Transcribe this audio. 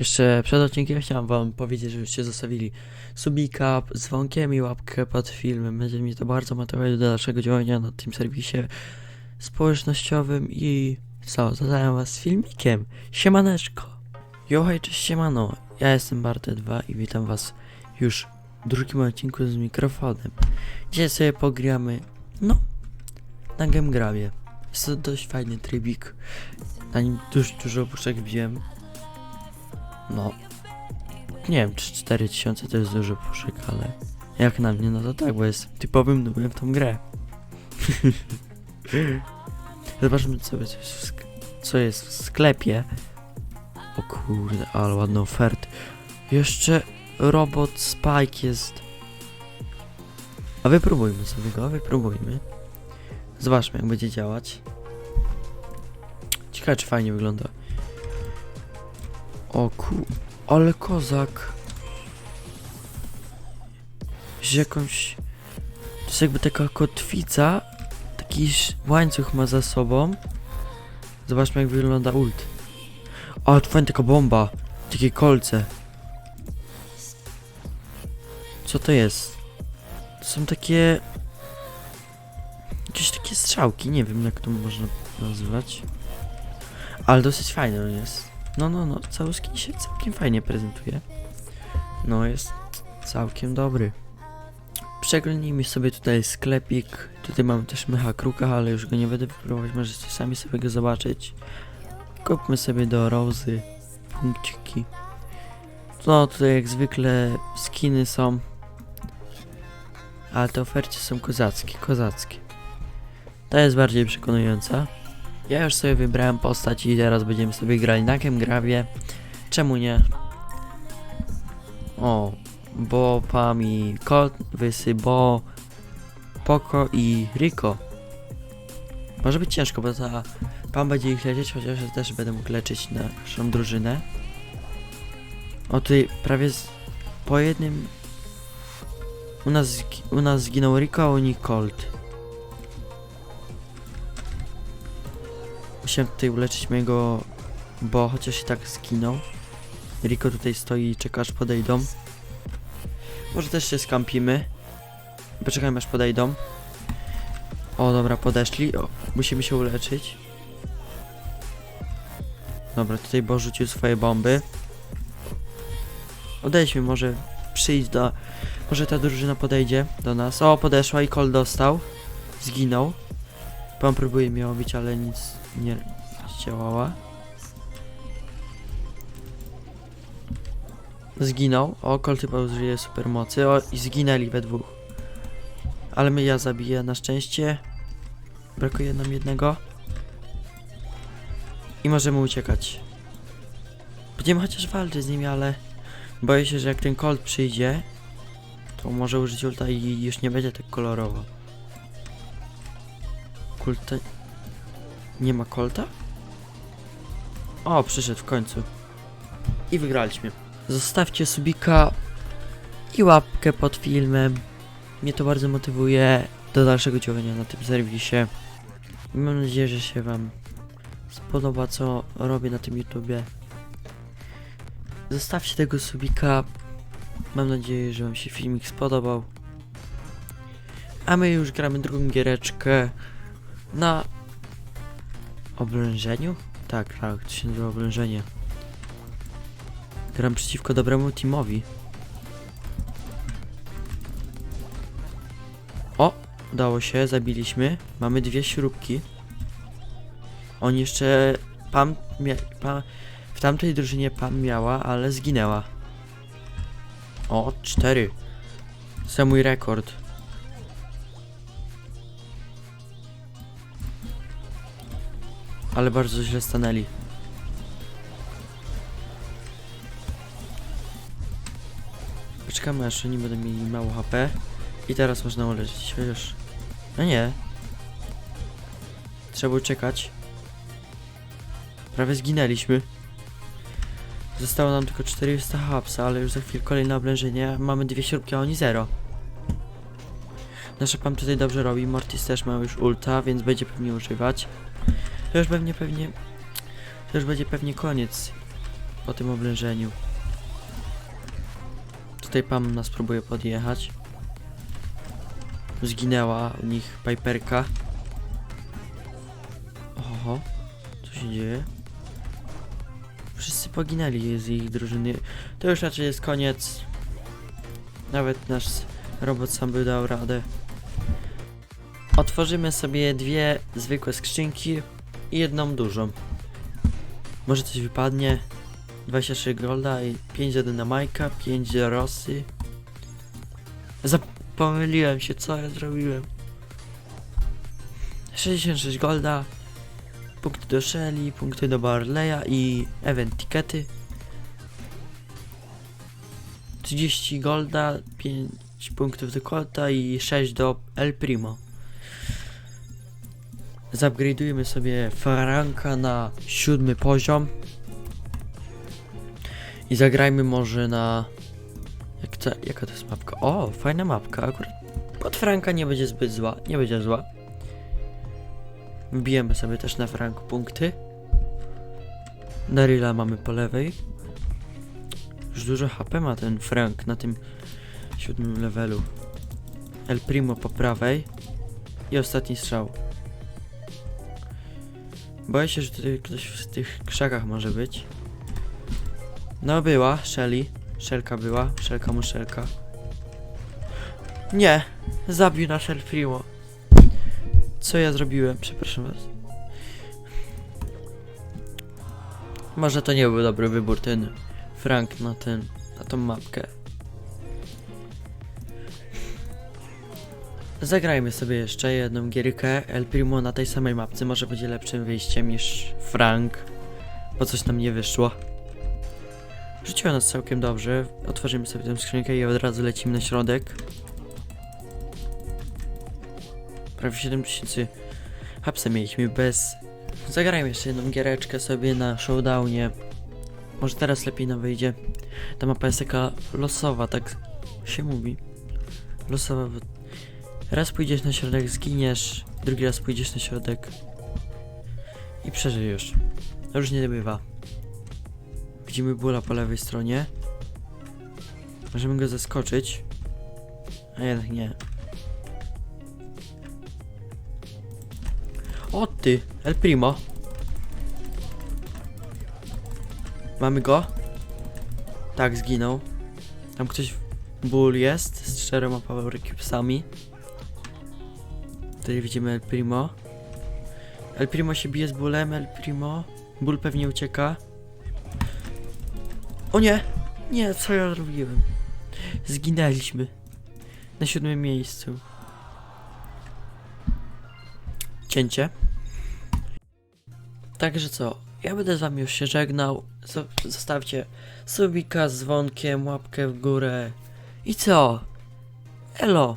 Jeszcze przed odcinkiem chciałem wam powiedzieć, żebyście zostawili subika dzwonkiem i łapkę pod filmem. Będzie mi to bardzo motywować do dalszego działania na tym serwisie społecznościowym i co, zadaję was z filmikiem. Siemaneczko. Yo, hej, cześć, siemano. Ja jestem Barte2 i witam was już w drugim odcinku z mikrofonem. Dzisiaj sobie pogramy, no, na Gamegrabie. Jest to dość fajny trybik. Na nim dość dużo puszek wziąłem. No. Nie wiem, czy 4000 to jest dużo puszek, ale jak na mnie, no to tak, bo jest typowym nubem w tą grę. Zobaczmy, co jest, w co jest w sklepie. O kurde, ale ładna oferta. Jeszcze robot Spike jest. A wypróbujmy sobie go, wypróbujmy. Zobaczmy, jak będzie działać. Ciekawe, czy fajnie wygląda. O ku... Ale kozak. Z jakąś... To jest jakby taka kotwica. Taki łańcuch ma za sobą. Zobaczmy jak wygląda ult. O, fajna taka bomba. Takie kolce. Co to jest? To są takie... Jakieś takie strzałki, nie wiem jak to można nazywać. Ale dosyć fajny on jest. No, no, no, cały skin się całkiem fajnie prezentuje. No, jest całkiem dobry. Przeglądnijmy sobie tutaj sklepik. Tutaj mamy też mecha kruka, ale już go nie będę wypróbować, możecie sami sobie go zobaczyć. Kupmy sobie do Rozy punkciki. No, tutaj jak zwykle skiny są. Ale te ofercie są kozackie, kozackie. Ta jest bardziej przekonująca. Ja już sobie wybrałem postać i teraz będziemy sobie grali na Gamegrawie. Czemu nie? O, Bo, Pam i Colt, Wysy, Bo, Poco i Rico. Może być ciężko, bo ta Pam będzie ich leczyć, chociaż ja też będę mógł leczyć naszą drużynę. O, tutaj prawie z, po jednym... U nas, u nas zginął Rico, a u nich Colt. Musiałem tutaj uleczyć mojego, bo chociaż i tak zginął. Rico tutaj stoi i czeka aż podejdą. Może też się skampimy. Poczekajmy aż podejdą. O dobra, podeszli. O, musimy się uleczyć. Dobra, tutaj Bo rzucił swoje bomby. Odejdźmy, może przyjść do... Może ta drużyna podejdzie do nas. O, podeszła i Cole dostał. Zginął. Pan próbuje mnie obić, ale nic nie zdziałała. Zginął. O, Colt chyba użyje supermocy. O, i zginęli we dwóch. Ale my ja zabiję na szczęście. Brakuje nam jednego. I możemy uciekać. Będziemy chociaż walczyć z nimi, ale boję się, że jak ten Colt przyjdzie, to może użyć ulta i już nie będzie tak kolorowo. Kulta... Nie ma Colta? O, przyszedł w końcu. I wygraliśmy. Zostawcie subika i łapkę pod filmem. Mnie to bardzo motywuje do dalszego działania na tym serwisie. Mam nadzieję, że się wam spodoba, co robię na tym YouTubie. Zostawcie tego subika. Mam nadzieję, że wam się filmik spodobał. A my już gramy drugą giereczkę na oblężeniu? Tak, tak, to się nazywa oblężenie. Gram przeciwko dobremu teamowi. O, udało się, zabiliśmy. Mamy dwie śrubki. On jeszcze Pam, w tamtej drużynie Pam miała, ale zginęła. O, cztery. To mój rekord. Ale bardzo źle stanęli. Poczekamy aż oni będą mieli mało HP. I teraz można uleczyć, chociaż... No nie. Trzeba czekać. Prawie zginęliśmy. Zostało nam tylko 400 hapsa, ale już za chwilę kolejne oblężenie. Mamy dwie śrubki, a oni zero. Nasza Pam tutaj dobrze robi. Mortis też ma już ulta, więc będzie pewnie używać. To już pewnie, pewnie... To już będzie pewnie koniec po tym oblężeniu. Tutaj Pam nas próbuje podjechać. Zginęła u nich Piperka. Oho, co się dzieje? Wszyscy poginęli z ich drużyny. To już raczej jest koniec. Nawet nasz robot sam by dał radę. Otworzymy sobie dwie zwykłe skrzynki i jedną dużą. Może coś wypadnie. 23 golda i 5 1 na Majka, 5 do Rosy. Zapomyliłem się, co ja zrobiłem. 66 golda, punkty do Shelly, punkty do Barleya i event tickety. 30 golda, 5 punktów do Kota i 6 do El Primo. Zupgrade'ujemy sobie Faranka na siódmy poziom. I zagrajmy może na... Jak to, jaka to jest mapka? O, fajna mapka, akurat pod Franka nie będzie zbyt zła, nie będzie zła. Wbijemy sobie też na Franku punkty. Daryla mamy po lewej. Już dużo HP ma ten Frank na tym siódmym levelu. El Primo po prawej. I ostatni strzał. Boję się, że tutaj ktoś w tych krzakach może być. No była, Shelly. Szelka była, Szelka mu Szelka. Nie, zabił nasz El Primo. Co ja zrobiłem? Przepraszam was. Może to nie był dobry wybór ten Frank na ten, na tą mapkę. Zagrajmy sobie jeszcze jedną gierkę. El Primo na tej samej mapce może będzie lepszym wyjściem niż Frank, bo coś nam nie wyszło. Rzuciło nas całkiem dobrze. Otworzymy sobie tę skrzynkę i od razu lecimy na środek. Prawie 7000 hapsa mieliśmy bez... Zagrajmy jeszcze jedną giereczkę sobie na showdownie. Może teraz lepiej nam wyjdzie. Ta mapa jest taka losowa, tak się mówi. Losowa, raz pójdziesz na środek, zginiesz, drugi raz pójdziesz na środek i przeżyjesz. Różnie bywa. Widzimy bóla po lewej stronie. Możemy go zaskoczyć. A jednak nie. O ty, El Primo. Mamy go? Tak, zginął. Tam ktoś ból jest z czterema power cubesami. Tutaj widzimy El Primo. El Primo się bije z bólem, El Primo. Ból pewnie ucieka. O nie! Nie, co ja zrobiłem? Zginęliśmy. Na siódmym miejscu. Cięcie. Także co? Ja będę z wami już się żegnał. Zo- Zostawcie subika z dzwonkiem, łapkę w górę. I co? Elo!